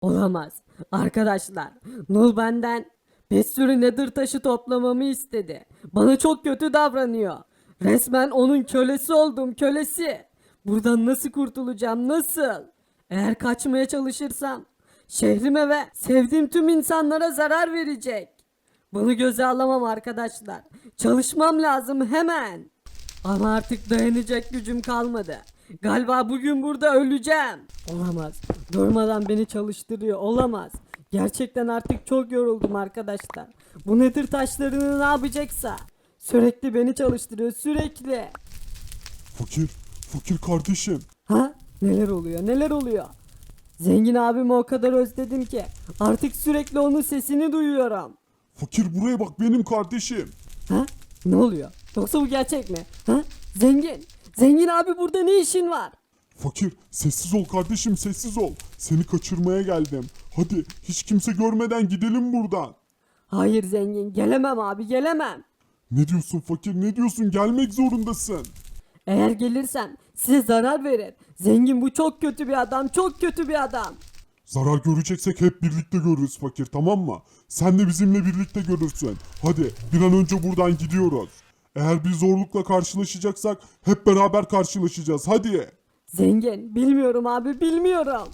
Olamaz. Arkadaşlar, Nul benden bir sürü nedir taşı toplamamı istedi. Bana çok kötü davranıyor. Resmen onun kölesi oldum, kölesi. Buradan nasıl kurtulacağım, nasıl? Eğer kaçmaya çalışırsam, şehrime ve sevdiğim tüm insanlara zarar verecek. Bunu göze alamam arkadaşlar. Çalışmam lazım hemen. Ama artık dayanacak gücüm kalmadı. Galiba bugün burada öleceğim. Olamaz. Durmadan beni çalıştırıyor. Olamaz. Gerçekten artık çok yoruldum arkadaşlar. Bu nedir taşlarını ne yapacaksa. Sürekli beni çalıştırıyor sürekli. Fakir, fakir kardeşim. Ha? Neler oluyor neler oluyor? Zengin abimi o kadar özledim ki artık sürekli onun sesini duyuyorum. Fakir buraya bak benim kardeşim. Ha? Ne oluyor? Yoksa bu gerçek mi? Ha? Zengin. Zengin abi burada ne işin var? Fakir, sessiz ol kardeşim, sessiz ol. Seni kaçırmaya geldim. Hadi, hiç kimse görmeden gidelim buradan. Hayır zengin gelemem abi gelemem. Ne diyorsun fakir, ne diyorsun? Gelmek zorundasın. Eğer gelirsem size zarar verir. Zengin bu çok kötü bir adam çok kötü bir adam. Zarar göreceksek hep birlikte görürüz fakir, tamam mı? Sen de bizimle birlikte görürsün. Hadi, bir an önce buradan gidiyoruz. Eğer bir zorlukla karşılaşacaksak hep beraber karşılaşacağız. Hadi. Zengin bilmiyorum abi bilmiyorum.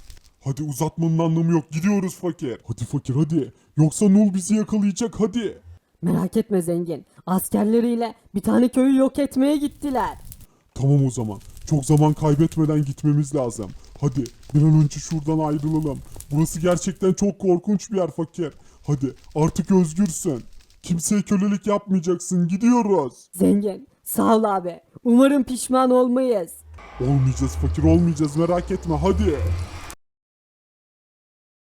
Hadi uzatmanın anlamı yok. Gidiyoruz fakir. Hadi fakir hadi. Yoksa Nul bizi yakalayacak hadi. Merak etme zengin. Askerleriyle bir tane köyü yok etmeye gittiler. Tamam o zaman. Çok zaman kaybetmeden gitmemiz lazım. Hadi bir an önce şuradan ayrılalım. Burası gerçekten çok korkunç bir yer fakir. Hadi artık özgürsün. Kimseye kölelik yapmayacaksın. Gidiyoruz. Zengin sağ ol abi. Umarım pişman olmayız. Olmayacağız fakir olmayacağız merak etme hadi.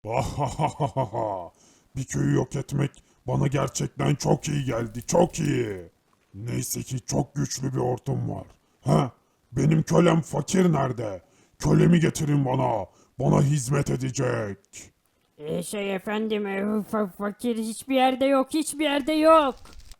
bir köyü yok etmek bana gerçekten çok iyi geldi çok iyi. Neyse ki çok güçlü bir ortum var. Ha? Benim kölem fakir nerede? Kölemi getirin bana. Bana hizmet edecek. Ee, şey efendim e, fa- fakir hiçbir yerde yok hiçbir yerde yok.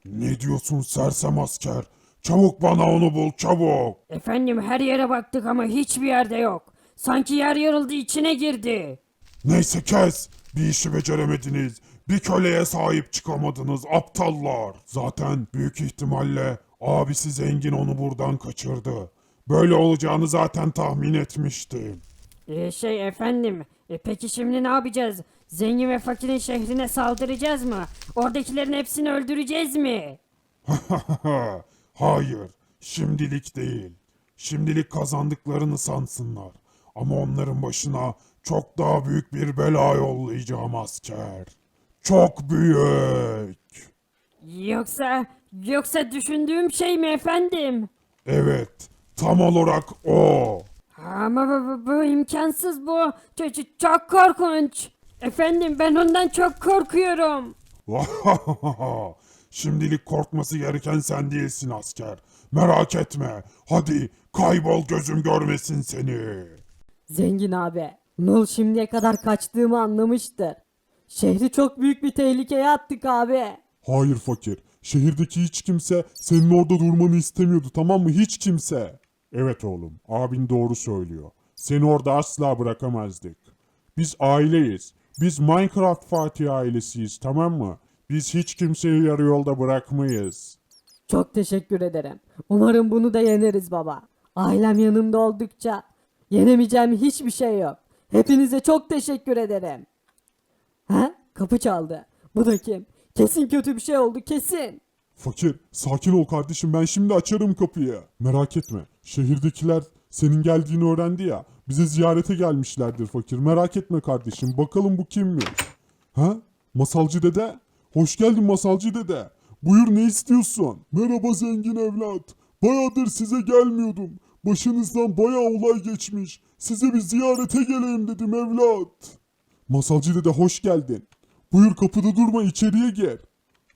Ne diyorsun sersem asker? Çabuk bana onu bul çabuk. Efendim her yere baktık ama hiçbir yerde yok. Sanki yer yarıldı içine girdi. Neyse kes. Bir işi beceremediniz. Bir köleye sahip çıkamadınız aptallar. Zaten büyük ihtimalle abisi zengin onu buradan kaçırdı. Böyle olacağını zaten tahmin etmiştim. Ee, şey efendim e, peki şimdi ne yapacağız? Zengin ve fakirin şehrine saldıracağız mı? Oradakilerin hepsini öldüreceğiz mi? Hayır, şimdilik değil. Şimdilik kazandıklarını sansınlar. Ama onların başına çok daha büyük bir bela yollayacağım asker. Çok büyük. Yoksa yoksa düşündüğüm şey mi efendim? Evet, tam olarak o. Ama bu, bu, bu imkansız bu. Ç- ç- çok korkunç. Efendim ben ondan çok korkuyorum. Şimdilik korkması gereken sen değilsin asker. Merak etme. Hadi kaybol gözüm görmesin seni. Zengin abi. Nul şimdiye kadar kaçtığımı anlamıştır. Şehri çok büyük bir tehlikeye attık abi. Hayır fakir. Şehirdeki hiç kimse senin orada durmanı istemiyordu tamam mı? Hiç kimse. Evet oğlum. Abin doğru söylüyor. Seni orada asla bırakamazdık. Biz aileyiz. Biz Minecraft Fatih ailesiyiz tamam mı? Biz hiç kimseyi yarı yolda bırakmayız. Çok teşekkür ederim. Umarım bunu da yeneriz baba. Ailem yanımda oldukça yenemeyeceğim hiçbir şey yok. Hepinize çok teşekkür ederim. Ha? Kapı çaldı. Bu da kim? Kesin kötü bir şey oldu kesin. Fakir, sakin ol kardeşim ben şimdi açarım kapıyı. Merak etme. Şehirdekiler senin geldiğini öğrendi ya. Bize ziyarete gelmişlerdir fakir. Merak etme kardeşim. Bakalım bu kimmiş? Ha? Masalcı dede? Hoş geldin masalcı dede. Buyur ne istiyorsun? Merhaba zengin evlat. Bayağıdır size gelmiyordum. Başınızdan bayağı olay geçmiş. Size bir ziyarete geleyim dedim evlat. Masalcı dede hoş geldin. Buyur kapıda durma içeriye gel.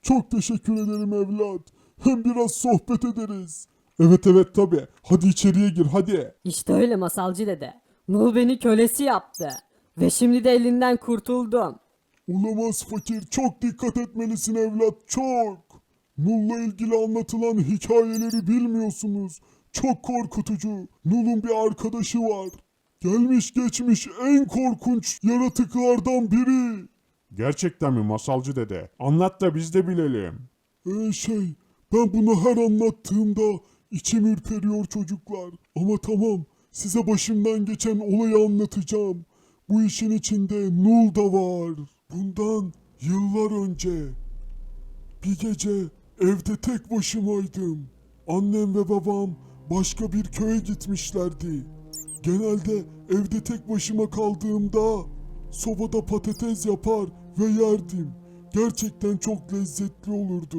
Çok teşekkür ederim evlat. Hem biraz sohbet ederiz. Evet evet tabi. Hadi içeriye gir hadi. İşte öyle masalcı dede. Nul beni kölesi yaptı. Ve şimdi de elinden kurtuldum. Olamaz fakir. Çok dikkat etmelisin evlat. Çok. Nul'la ilgili anlatılan hikayeleri bilmiyorsunuz. Çok korkutucu. Nul'un bir arkadaşı var. Gelmiş geçmiş en korkunç yaratıklardan biri. Gerçekten mi masalcı dede? Anlat da biz de bilelim. Ee, şey ben bunu her anlattığımda içim ürperiyor çocuklar. Ama tamam size başımdan geçen olayı anlatacağım. Bu işin içinde Nul da var. Bundan yıllar önce bir gece evde tek başımaydım. Annem ve babam başka bir köye gitmişlerdi. Genelde evde tek başıma kaldığımda sobada patates yapar ve yerdim. Gerçekten çok lezzetli olurdu.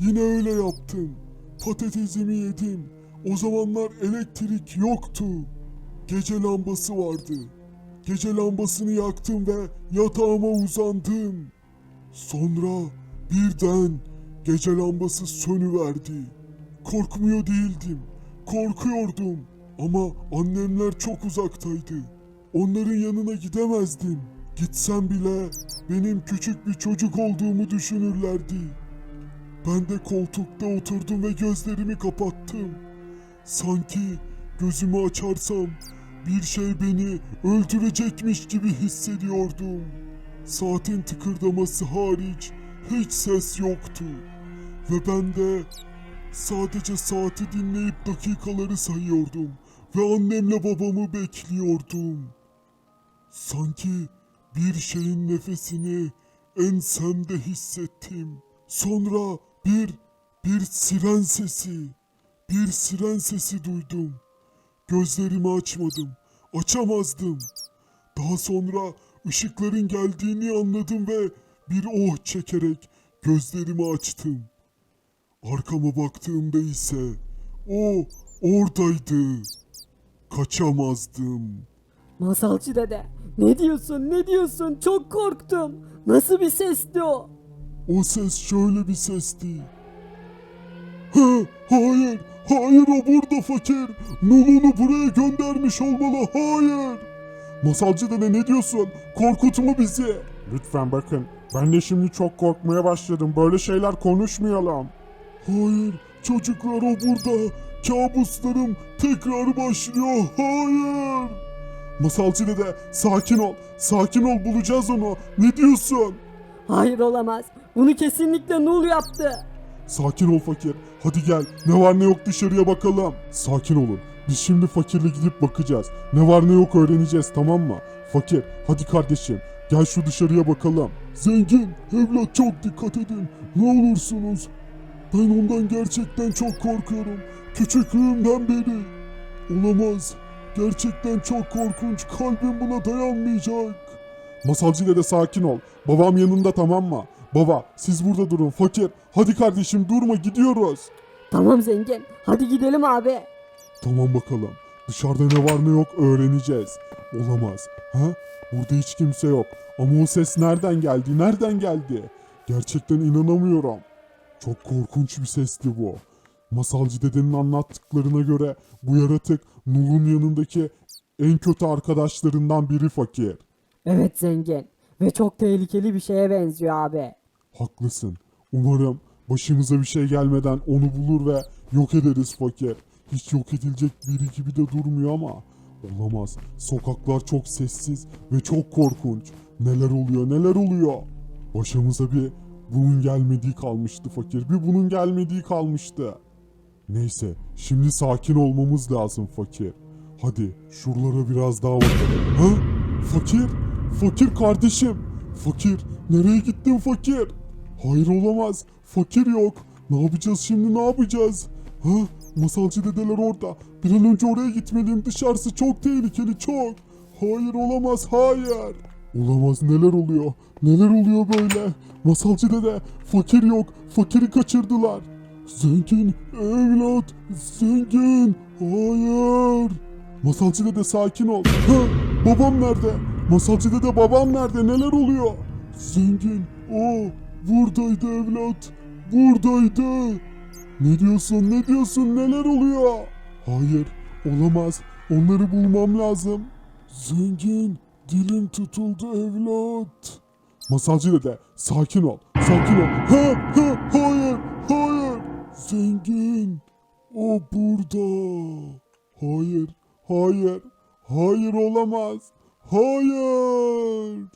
Yine öyle yaptım. Patatesimi yedim. O zamanlar elektrik yoktu. Gece lambası vardı. Gece lambasını yaktım ve yatağıma uzandım. Sonra birden gece lambası sönüverdi. Korkmuyor değildim. Korkuyordum. Ama annemler çok uzaktaydı. Onların yanına gidemezdim. Gitsem bile benim küçük bir çocuk olduğumu düşünürlerdi. Ben de koltukta oturdum ve gözlerimi kapattım. Sanki gözümü açarsam bir şey beni öldürecekmiş gibi hissediyordum. Saatin tıkırdaması hariç hiç ses yoktu. Ve ben de sadece saati dinleyip dakikaları sayıyordum. Ve annemle babamı bekliyordum. Sanki bir şeyin nefesini ensemde hissettim. Sonra bir, bir siren sesi, bir siren sesi duydum. Gözlerimi açmadım, açamazdım. Daha sonra ışıkların geldiğini anladım ve bir oh çekerek gözlerimi açtım. Arkama baktığımda ise o oradaydı. Kaçamazdım. Masalcı dede ne diyorsun ne diyorsun çok korktum. Nasıl bir sesti o? O ses şöyle bir sesti. Ha, hayır, hayır o burada fakir. Nulunu buraya göndermiş olmalı, hayır. Masalcı dede ne diyorsun? Korkutma bizi. Lütfen bakın, ben de şimdi çok korkmaya başladım. Böyle şeyler konuşmayalım. Hayır, çocuklar o burada. Kabuslarım tekrar başlıyor, hayır. Masalcı dede, sakin ol, sakin ol bulacağız onu. Ne diyorsun? Hayır olamaz. Bunu kesinlikle Nul yaptı. Sakin ol fakir. Hadi gel. Ne var ne yok dışarıya bakalım. Sakin olun. Biz şimdi fakirle gidip bakacağız. Ne var ne yok öğreneceğiz tamam mı? Fakir hadi kardeşim. Gel şu dışarıya bakalım. Zengin evlat çok dikkat edin. Ne olursunuz. Ben ondan gerçekten çok korkuyorum. Küçüklüğümden beri. Olamaz. Gerçekten çok korkunç. Kalbim buna dayanmayacak. Masalcı dede sakin ol. Babam yanında tamam mı? Baba siz burada durun fakir. Hadi kardeşim durma gidiyoruz. Tamam zengin. Hadi gidelim abi. Tamam bakalım. Dışarıda ne var ne yok öğreneceğiz. Olamaz. Ha? Burada hiç kimse yok. Ama o ses nereden geldi? Nereden geldi? Gerçekten inanamıyorum. Çok korkunç bir sesti bu. Masalcı dedenin anlattıklarına göre bu yaratık Nul'un yanındaki en kötü arkadaşlarından biri fakir. Evet zengin. Ve çok tehlikeli bir şeye benziyor abi. Haklısın. Umarım başımıza bir şey gelmeden onu bulur ve yok ederiz fakir. Hiç yok edilecek biri gibi de durmuyor ama. Olamaz. Sokaklar çok sessiz ve çok korkunç. Neler oluyor neler oluyor. Başımıza bir bunun gelmediği kalmıştı fakir. Bir bunun gelmediği kalmıştı. Neyse şimdi sakin olmamız lazım fakir. Hadi şuralara biraz daha bakalım. Ha? Fakir? Fakir kardeşim. Fakir nereye gittin fakir? Hayır olamaz. Fakir yok. Ne yapacağız şimdi ne yapacağız? Ha? Masalcı dedeler orada. Bir an önce oraya gitmeliyim. Dışarısı çok tehlikeli çok. Hayır olamaz hayır. Olamaz neler oluyor? Neler oluyor böyle? Masalcı dede fakir yok. Fakiri kaçırdılar. Zengin evlat zengin. Hayır. Masalcı dede sakin ol. Ha, babam nerede? Masalcı dede babam nerede? Neler oluyor? Zengin o buradaydı evlat. Buradaydı. Ne diyorsun? Ne diyorsun? Neler oluyor? Hayır, olamaz. Onları bulmam lazım. Zengin, dilim tutuldu evlat. Masalcı dede, sakin ol. Sakin ol. Ha, ha, hayır, hayır. Zengin, o burada. Hayır, hayır, Hayır olamaz. Hayır.